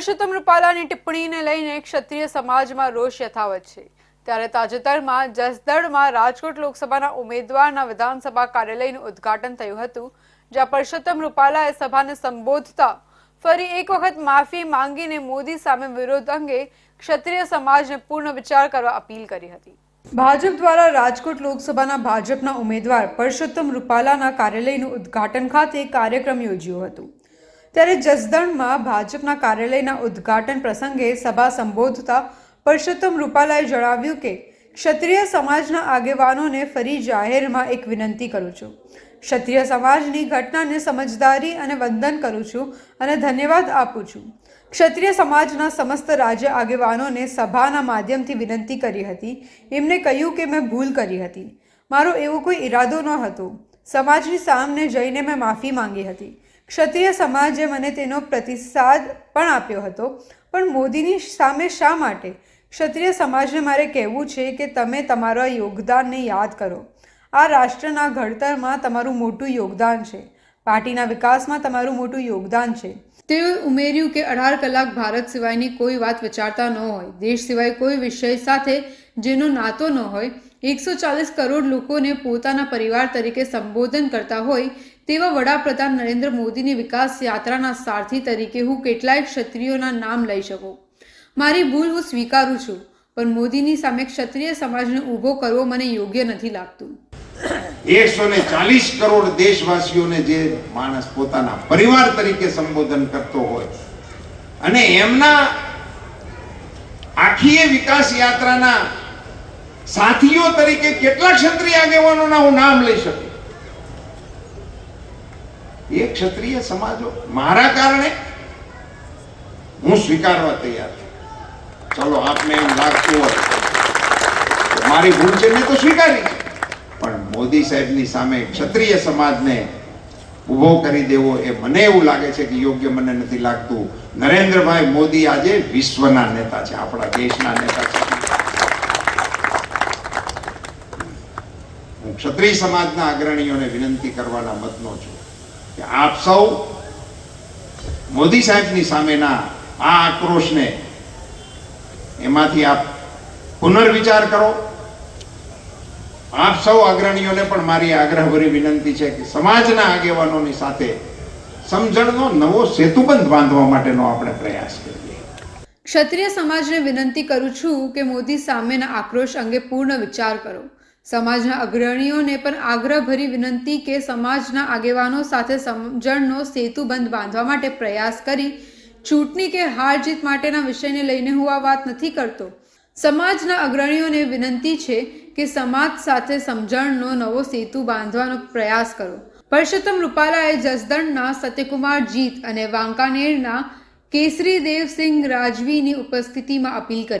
પરસોત્તમ રૂપાલાની ટિપ્પણીને લઈને ક્ષત્રિય સમાજમાં રોષ યથાવત છે. ત્યારે તાજેતરમાં જસદણમાં રાજકોટ લોકસભાના ઉમેદવારના વિધાનસભા કાર્યાલયનું ઉદ્ઘાટન થયું હતું, જ્યાં પરષોત્તમ રૂપાલાએ સભાને સંબોધતા ફરી એક વખત માફી માંગીને મોદી સામે વિરોધ અંગે ક્ષત્રિય સમાજને પૂર્ણ વિચાર કરવા અપીલ કરી હતી. ભાજપ દ્વારા રાજકોટ લોકસભાના ભાજપના ઉમેદવાર પરષોત્તમ રૂપાલાના કાર્યાલયનું ઉદ્ઘાટન ખાતે કાર્યક્રમ યોજ્યો હતો. ત્યારે જસદણમાં ભાજપના કાર્યાલયના ઉદ્ઘાટન પ્રસંગે સભા સંબોધતા પરસોત્તમ રૂપાલાએ જણાવ્યું કે, ક્ષત્રિય સમાજના આગેવાનોને ફરી જાહેરમાં એક વિનંતી કરું છું. ક્ષત્રિય સમાજની ઘટનાને સમજદારી અને વંદન કરું છું અને ધન્યવાદ આપું છું. ક્ષત્રિય સમાજના સમસ્ત રાજ્ય આગેવાનોને સભાના માધ્યમથી વિનંતી કરી હતી. એમને કહ્યું કે મેં ભૂલ કરી હતી. મારો એવો કોઈ ઈરાદો ન હતો સમાજની સામને જઈને મેં માફી માંગી હતી. ક્ષત્રિય સમાજે મને તેનો પ્રતિસાદ પણ આપ્યો હતો. પણ મોદીની સામે શા માટે? ક્ષત્રિય સમાજને મારે કહેવું છે કે તમે તમારા યોગદાનને યાદ કરો. આ રાષ્ટ્રના ઘડતરમાં તમારું મોટું યોગદાન છે. પાર્ટીના વિકાસમાં તમારું મોટું યોગદાન છે. તેઓએ ઉમેર્યું કે અઢાર કલાક ભારત સિવાયની કોઈ વાત વિચારતા ન હોય. દેશ સિવાય કોઈ વિષય સાથે જેનો નાતો ન હોય. એકસો ચાલીસ કરોડ લોકોને પોતાના પરિવાર તરીકે સંબોધન કરતા હોય તેવા વડાપ્રધાન નરેન્દ્ર મોદીની વિકાસ યાત્રાના સારથી તરીકે હું કેટલાય ક્ષત્રિયોના નામ લઈ શકું. મારી ભૂલ હું સ્વીકારું છું, પણ મોદીની સામે ક્ષત્રિય સમાજને ઊભો કરવો મને યોગ્ય નથી લાગતું. એકસો ને ચાલીસ કરોડ દેશવાસીઓને જે માણસ પોતાના પરિવાર તરીકે સંબોધન કરતો હોય, અને એમના આખી વિકાસ યાત્રાના સાથીઓ તરીકે કેટલા ક્ષત્રિય આગેવાનોના હું નામ લઈ શકું. એ ક્ષત્રિય સમાજો મારા કારણે હું સ્વીકારવા તૈયાર છું. ચલો, આપને એમ લાગતું હોય મારી ભૂલ છે મેં તો સ્વીકારી. છે પણ મોદી સાહેબની સામે ક્ષત્રિય સમાજને ઊભો કરી દેવો એ મને એવું લાગે છે કે યોગ્ય મને નથી લાગતું. નરેન્દ્રભાઈ મોદી આજે વિશ્વના નેતા છે, આપણા દેશના નેતા છે. હું ક્ષત્રિય સમાજના અગ્રણીઓને વિનંતી કરવાના મતનો છું. કે આપ સૌ મોદી સાહેબની સામેના આ આક્રોશને એમાંથી આપ પુનર્વિચાર કરો. આપ સૌ અગ્રણીઓને પણ મારી આગ્રહભરી વિનંતી છે કે સમાજના આગેવાનોની સાથે સમજણનો નવો સેતુબંધ બાંધવા માટેનો આપણે પ્રયાસ કરીએ. ક્ષત્રિય સમાજને વિનંતી કરું છું કે મોદી સામેના આક્રોશ અંગે પૂર્ણ વિચાર કરો. સમાજના અગ્રણીઓને પણ આગ્રહભરી વિનંતી કે સમાજના આગેવાનો સાથે સમજણનો સેતુબંધ બાંધવા માટે પ્રયાસ કરી ચૂંટણી કે હાર જીત માટેના વિષયને લઈને હું આ વાત નથી કરતો. સમાજના અગ્રણીઓને વિનંતી છે કે સમાજ સાથે સમજણનો નવો સેતુ બાંધવાનો પ્રયાસ કરો. પરષોત્તમ રૂપાલાએ જસદણના સત્યકુમાર જીત અને વાંકાનેરના કેસરી દેવસિંહ રાજવીની ઉપસ્થિતિમાં અપીલ કરી.